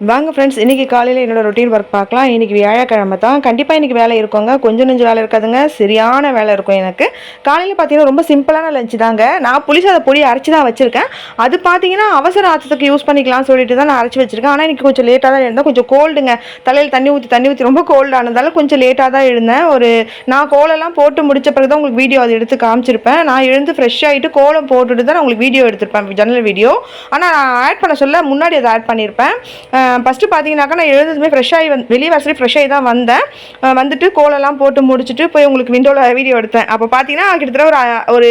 வாங்க ஃப்ரெண்ட்ஸ் இன்றைக்கி காலையில் என்னோட ரொட்டீன் ஒர்க் பார்க்கலாம். இன்றைக்கி வியாழக்கிழமை தான். கண்டிப்பாக இன்றைக்கி வேலை இருக்கோங்க. கொஞ்சம் நெஞ்சு வேலை இருக்காதுங்க. சரியான வேலை இருக்கும் எனக்கு. காலையில் பார்த்தீங்கன்னா ரொம்ப சிம்பிளான லஞ்சு தாங்க. நான் புளி அதை பொடி அரைச்சி தான் வச்சுருக்கேன். அது பார்த்தீங்கன்னா அவசர ஆத்தத்துக்கு யூஸ் பண்ணிக்கலாம்னு சொல்லிட்டு தான் நான் அரைச்சி வச்சுருக்கேன். ஆனால் இன்றைக்கி கொஞ்சம் லேட்டாக தான் இருந்தேன் கொஞ்சம் கோல்டுங்க தலையில் தண்ணி ஊற்றி தண்ணி ஊற்றி ரொம்ப கோல்டு ஆனதால கொஞ்சம் லேட்டாக தான் எழுந்தேன். ஒரு நான் கோலெல்லாம் போட்டு முடிச்ச பிறகு தான் உங்களுக்கு வீடியோ அதை எடுத்து காமிச்சிருப்பேன். நான் எழுந்து ஃப்ரெஷ் ஆகிட்டு கோலம் போட்டுட்டு தான் நான் உங்களுக்கு வீடியோ எடுத்திருப்பேன். ஜன்னல் வீடியோ ஆனால் நான் ஆட் பண்ண சொல்ல முன்னாடி அதை ஆட் பண்ணியிருப்பேன் ஃபஸ்ட்டு பார்த்தீங்கன்னாக்கா நான் எழுந்ததுமே ஃப்ரெஷ் ஆகி வந்து வெளியே வசதி சொல்லி ஃப்ரெஷ் ஆகி தான் வந்தேன். வந்துட்டு கோலெல்லாம் போட்டு முடிச்சுட்டு போய் உங்களுக்கு விண்டோவில் வீடியோ எடுத்தேன். அப்போ பார்த்தீங்கன்னா கிட்டத்தட்ட ஒரு ஒரு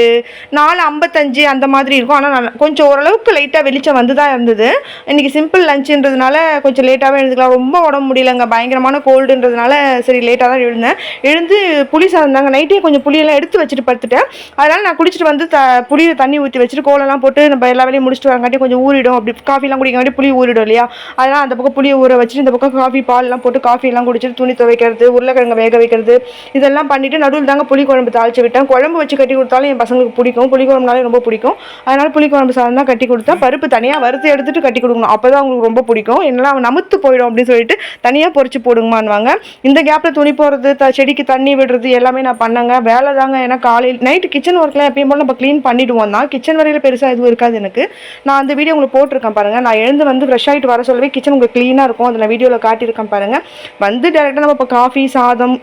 நாலு ஐம்பத்தஞ்சு அந்த மாதிரி இருக்கும். ஆனால் நான் கொஞ்சம் ஓரளவுக்கு லைட்டாக வெளிச்சம் வந்து தான் இருந்தது. இன்றைக்கி சிம்பிள் லஞ்சுன்றதுனால கொஞ்சம் லேட்டாகவே எழுந்துக்கலாம். ரொம்ப உடம்பு முடியலங்க. பயங்கரமான கோல்டுன்றதுனால சரி லேட்டாக தான் எழுந்தேன். எழுந்து புளி சாதம் தாங்க. நைட்டே கொஞ்சம் புளியெல்லாம் எடுத்து வச்சுட்டு படுத்துட்டேன். அதனால் நான் குடிச்சிட்டு வந்து த புளியில் தண்ணி ஊற்றி வச்சுட்டு கோலெல்லாம் போட்டு நம்ம எல்லா வேலையும் முடிச்சுட்டு வரங்காட்டி கொஞ்சம் ஊறிடும். அப்படி காஃபிலாம் குடிக்காட்டி புளி ஊறிடும் இல்லையா? அதனால் அந்த பக்கம் புளியை ஊற வச்சுட்டு இந்த பக்கம் காஃபி பால்லாம் போட்டு காஃபி எல்லாம் குடிச்சிட்டு துணி துவைக்கிறது உருளைக்கிழங்கு வேக வைக்கிறது இதெல்லாம் பண்ணிட்டு நடுவில் தாங்க புளி குழம்பு தாளிச்சு விட்டேன். குழம்பு வச்சு கட்டி கொடுத்தாலும் என் பசங்களுக்கு பிடிக்கும். புளி குழம்புனாலே ரொம்ப பிடிக்கும். அதனால புளி குழம்பு சாதம் தான் கட்டி கொடுத்தா பருப்பு தனியாக வறுத்து எடுத்துட்டு கட்டி கொடுக்கணும். அப்போ தான் அவங்களுக்கு ரொம்ப பிடிக்கும். என்னெல்லாம் நமுத்து போயிடும் அப்படின்னு சொல்லிட்டு தனியாக பொறிச்சு போடுங்கம்மான்வாங்க இந்த கேப்பில் துணி போடுறது த செடிக்கு தண்ணி விடுறது எல்லாமே நான் பண்ணேங்க. வேலை தாங்க. ஏன்னா காலையில் நைட்டு கிச்சன் ஒர்க்லாம் எப்பயும் போல நம்ம க்ளீன் பண்ணிவிடுவோம் தான். கிச்சன் வரையில் பெருசாக எதுவும் இருக்காது எனக்கு. நான் அந்த வீடியோ உங்களுக்கு போட்டிருக்கேன் பாருங்கள் நான் எழுந்து வந்து ஃப்ரெஷ் ஆகிட்டு வர சொல்லவே கிச்சன் உங்களுக்கு க்ளீனாக இருக்கும். அதில் வீடியோவில் காட்டியிருக்கேன் பாருங்க. வந்து டேரெக்டாக நம்ம இப்போ காஃபி சாதம்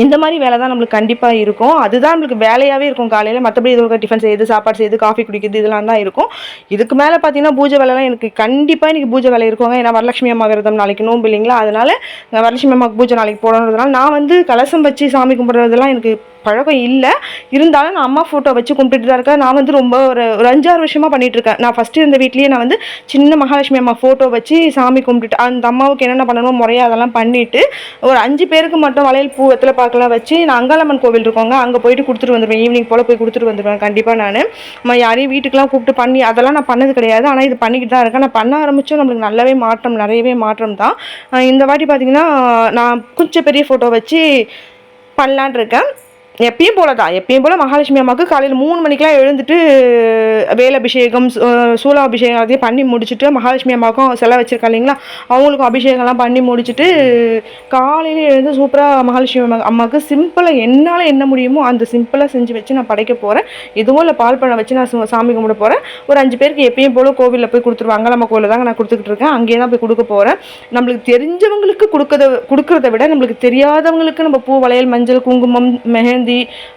இந்த மாதிரி வேலை தான் நம்மளுக்கு கண்டிப்பாக இருக்கும். அதுதான் நம்மளுக்கு வேலையாகவே இருக்கும் காலையில். மற்றபடி இது டிஃபன் செய்யுது சாப்பாடு செய்யுது காஃபி குடிக்கிறது இதெல்லாம் தான் இருக்கும். இதுக்கு மேலே பார்த்தீங்கன்னா பூஜை வேலைலாம் எனக்கு கண்டிப்பாக எனக்கு பூஜை வேலை இருக்குங்க. ஏன்னா வரலட்சுமி அம்மா விரதம் நாளைக்கு நோம்பு இல்லைங்களா? அதனால நான் வரலட்சுமி அம்மாவுக்கு பூஜை நாளைக்கு போடணுன்றதுனால நான் வந்து கலசம் வச்சு சாமி கும்பிட்றதெல்லாம் எனக்கு பழக்கம் இல்லை. இருந்தாலும் நான் அம்மா ஃபோட்டோ வச்சு கும்பிட்டுட்டு தான் இருக்கேன். நான் வந்து ரொம்ப ஒரு ஒரு அஞ்சாறு வருஷமாக பண்ணிகிட்ருக்கேன் இருக்கேன். நான் ஃபஸ்ட்டு இருந்த வீட்லேயே நான் வந்து சின்ன மகாலட்சுமி அம்மா ஃபோட்டோ வச்சு சாமி கும்பிட்டுட்டு அந்த அம்மாவுக்கு என்னென்ன பண்ணணுமோ முறையாக அதெல்லாம் பண்ணிவிட்டு ஒரு அஞ்சு பேருக்கு மட்டும் வளையல் பூ வெத்தலை பார்க்கலாம் வச்சு நான் அங்காளம்மன் கோவில் இருக்கோங்க அங்கே போயிட்டு கொடுத்துட்டு வந்துடுவேன் ஈவினிங் போல் போய் கொடுத்துட்டு வந்துடுவேன் கண்டிப்பாக நான். நம்ம யாரையும் வீட்டுக்கெலாம் கூப்பிட்டு பண்ணி அதெல்லாம் நான் பண்ணது கிடையாது. ஆனால் இது பண்ணிக்கிட்டு தான் இருக்கேன். நான் பண்ண ஆரம்பித்தோம் நம்மளுக்கு நல்லாவே மாற்றம் நிறையவே மாற்றம் தான். இந்த வாட்டி பார்த்திங்கன்னா நான் கொஞ்சம் பெரிய ஃபோட்டோ வச்சு பண்ணலான் இருக்கேன். எப்பயும் போல தான் எப்பயும் போல மகாலட்சுமி அம்மாவுக்கு காலையில் மூணு மணிக்கெலாம் எழுந்துட்டு வேல் அபிஷேகம் சூலாபிஷேகம் அதையும் பண்ணி முடிச்சுட்டு மகாலட்சுமி அம்மாவுக்கும் சிலை வச்சுருக்கா இல்லைங்களா? அவங்களுக்கும் அபிஷேகம்லாம் பண்ணி முடிச்சுட்டு காலையில் எழுந்து சூப்பராக மகாலட்சுமி அம்மா அம்மாவுக்கு சிம்பிளாக என்னால் என்ன முடியுமோ அந்த சிம்பிளாக செஞ்சு வச்சு நான் படைக்க போகிறேன் இதுவும் இல்லை பால் பழம் வச்சு நான் சு- சாமி கும்பிட போகிறேன் ஒரு அஞ்சு பேருக்கு எப்பயும் போல கோவிலில் போய் கொடுத்துருவாங்க. நம்ம கோவிலில் தாங்க நான் கொடுத்துக்கிட்டு இருக்கேன். அங்கேயே தான் போய் கொடுக்க போகிறேன் நம்மளுக்கு தெரிஞ்சவங்களுக்கு கொடுக்கறத கொடுக்கறத விட நம்மளுக்கு தெரியாதவங்களுக்கு நம்ம பூ வளையல் மஞ்சள் குங்குமம் மெஹந்தி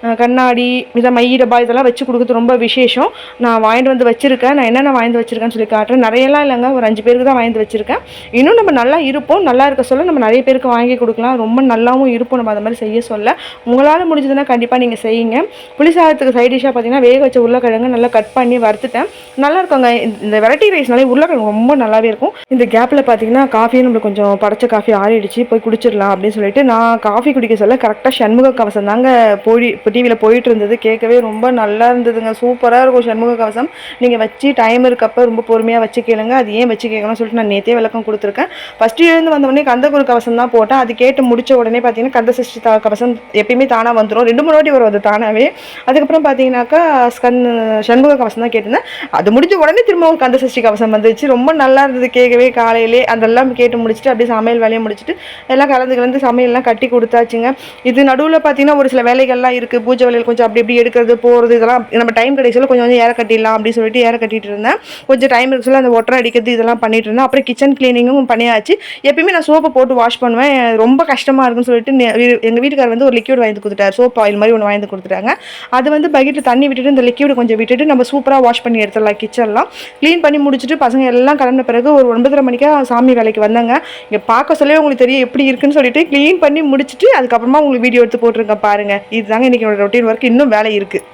அஹ் கண்ணாடி இதை மை டப்பா இதெல்லாம் வச்சு கொடுக்குறது ரொம்ப விசேஷம். நான் வாங்கிட்டு வந்து வச்சுருக்கேன். நான் என்னென்ன வாங்கிட்டு வச்சுருக்கேன்னு சொல்லி காட்டுறேன். நிறையலாம் இல்லைங்க. ஒரு அஞ்சு பேருக்கு தான் வாங்கிட்டு வச்சுருக்கேன். இன்னும் நம்ம நல்லா இருப்போம். நல்லா இருக்க சொல்ல நம்ம நிறைய பேருக்கு வாங்கி கொடுக்கலாம். ரொம்ப நல்லாவும் இருப்போம். நம்ம அந்த மாதிரி செய்ய சொல்ல. உங்களால் முடிஞ்சதுன்னா கண்டிப்பாக நீங்கள் செய்யுங்க. புளிசாதத்துக்கு சைட் டிஷ்ஷாக பார்த்தீங்கன்னா வேக வச்ச உருளைக்கிழங்கு நல்லா கட் பண்ணி வறுத்துட்டேன். நல்லா இருக்குங்க. இந்த- இந்த வெரைட்டி ரைஸ்னாலே உருளைக்கிழங்கு ரொம்ப நல்லாவே இருக்கும். இந்த கேப்பில் பார்த்தீங்கன்னா காஃபியும் நம்மளுக்கு கொஞ்சம் படைச்ச காஃபி ஆறிடுச்சு. போய் குடிச்சிடலாம் அப்படின்னு சொல்லிட்டு நான் காஃபி குடிக்க சொல்ல கரெக்டாக சண்முக கவசம் தாங்க போய் இப்போ டிவியில் போயிட்டு இருந்தது கேட்கவே ரொம்ப நல்லா இருந்ததுங்க. சூப்பராக இருக்கும் சண்முக கவசம். நீங்கள் வச்சு டைம் இருக்கப்போ ரொம்ப பொறுமையாக வச்சு கேளுங்க. அது ஏன் வச்சு கேட்கணும்னு சொல்லிட்டு நான் நேற்றே விளக்கம் கொடுத்துருக்கேன். ஃபஸ்ட்டு எழுந்து வந்த உடனே கந்தகுரு கவசம் தான் போட்டேன். அது கேட்டு முடித்த உடனே பார்த்தீங்கன்னா கந்த சஷ்டி தா- கவசம் எப்பயுமே தானாக வந்துடும் ரெண்டு மூணு வாட்டி வரும் அது தானாகவே அதுக்கப்புறம் பார்த்தீங்கன்னாக்கா ஸ்கன் சண்முக கவசம் தான் கேட்டிருந்தேன். அது முடிஞ்ச உடனே திரும்ப ஒரு கந்த சஷ்டி கவசம் வந்துச்சு. ரொம்ப நல்லா இருந்தது கேட்கவே காலையிலே. அதெல்லாம் கேட்டு முடிச்சுட்டு அப்படியே சமையல் வேலையை முடிச்சுட்டு எல்லாம் கலந்து கலந்து சமையல்லாம் கட்டி கொடுத்தாச்சுங்க. இது நடுவில் பார்த்தீங்கன்னா ஒரு சில வேலைகள் வேலைகள்லாம் இருக்குது பூஜை வேலைகள் கொஞ்சம் அப்படி இப்படி எடுக்கிறது போகிறது இதெல்லாம் நம்ம டைம் கிடைச்சல கொஞ்சம் கொஞ்சம் ஏற கட்டிடலாம் அப்படின்னு சொல்லிட்டு ஏற கட்டிட்டு இருந்தேன். கொஞ்சம் டைம் இருக்க சொல்ல அந்த ஒட்டரை அடிக்கிறது இதெல்லாம் பண்ணிட்டு இருந்தேன். அப்புறம் கிச்சன் க்ளீனிங்கும் பண்ணியாச்சு. எப்பயுமே நான் சோப்பை போட்டு வாஷ் பண்ணுவேன். ரொம்ப கஷ்டமாக இருக்குன்னு சொல்லிட்டு எங்கள் வீ- வீட்டுக்கார் வந்து ஒரு லிக்யூட் வாங்கி கொடுத்துட்டார். சோப் ஆயில் மாதிரி ஒன்று வாங்கி கொடுத்துட்டாங்க. அது வந்து பக்கெட்டில் தண்ணி விட்டுட்டு இந்த லிக்யூடு கொஞ்சம் விட்டுட்டு நம்ம சூப்பராக வாஷ் பண்ணி எடுத்துடலாம் கிச்சன்லாம் க்ளீன் பண்ணி முடிச்சுட்டு பசங்க எல்லாம் கிளம்பின பிறகு ஒரு ஒன்பதரை மணிக்கா சாமி வேலைக்கு வந்தாங்க. இங்கே பார்க்க சொல்லவே உங்களுக்கு தெரியும் எப்படி இருக்குன்னு சொல்லிட்டு க்ளீன் பண்ணி முடிச்சுட்டு அதுக்கப்புறமா உங்களுக்கு வீடியோ எடுத்து போட்டிருக்கேன் பாருங்க. இதுதாங்க இன்றைக்கி என்னோடய ரொட்டீன் ஒர்க் இன்னும் வேலை இருக்குது